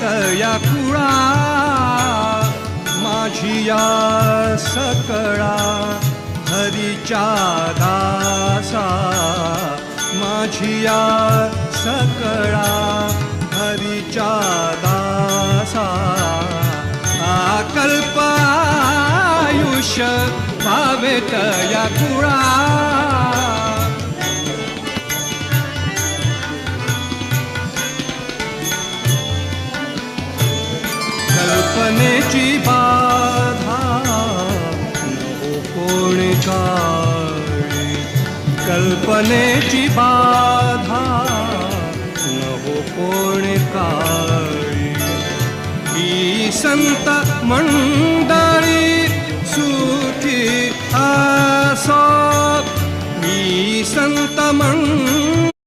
तया कुळा. माझी या सकळा हरीच्या दासा. माझी या सकळा हरीच्या दासा. आकल्प आयुष्य भावे या कुळा. बाधा काळी कल्पनेची बाधा नको कोणी काळी ही संत मंडळी सुखी असो ही संत मंडळी